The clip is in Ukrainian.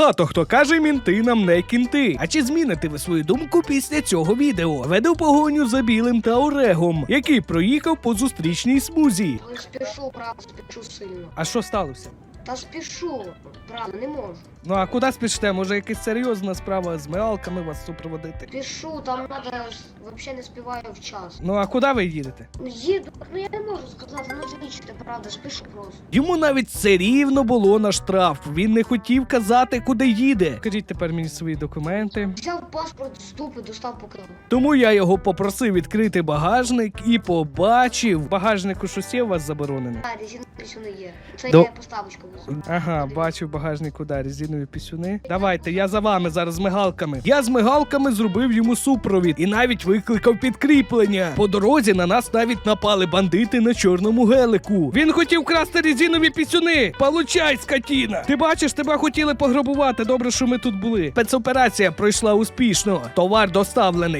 Багато хто каже, мінти нам не кінти. А чи зміните ви свою думку після цього відео? Веду погоню за білим та Орегом, який проїхав по зустрічній смузі. Ну, Спішу, правда, спішу сильно. А що сталося? Та спішу, правда, не можу. Ну а куди спіште? Може якась серйозна справа з мигалками вас супроводити? Спішу, там надо, взагалі не співаю в час. Ну а куди ви їдете? Їду, ну я не можу сказати, ну звичайно, правда, спішу просто. Йому навіть все рівно було на штраф. Він не хотів казати, куди їде. Кажіть тепер мені свої документи. Взяв паспорт з дупи, достав покинув. Тому я його попросив відкрити багажник і побачив. В багажнику щось є у вас заборонене. А, резина пісюни є. Це До- я поставочку везу. Ага, бачу в багажнику, да, резинові пісюни. Давайте, я за вами зараз з мигалками. Я з мигалками зробив йому супровід і навіть викликав підкріплення. По дорозі на нас навіть напали бандити на чорному гелику. Він хотів красти резинові пісюни. Получай, скотіна! Ти бачиш, тебе хотіли пограбувати. Добре, що ми тут були. Спецоперація пройшла успішно. Товар доставлений.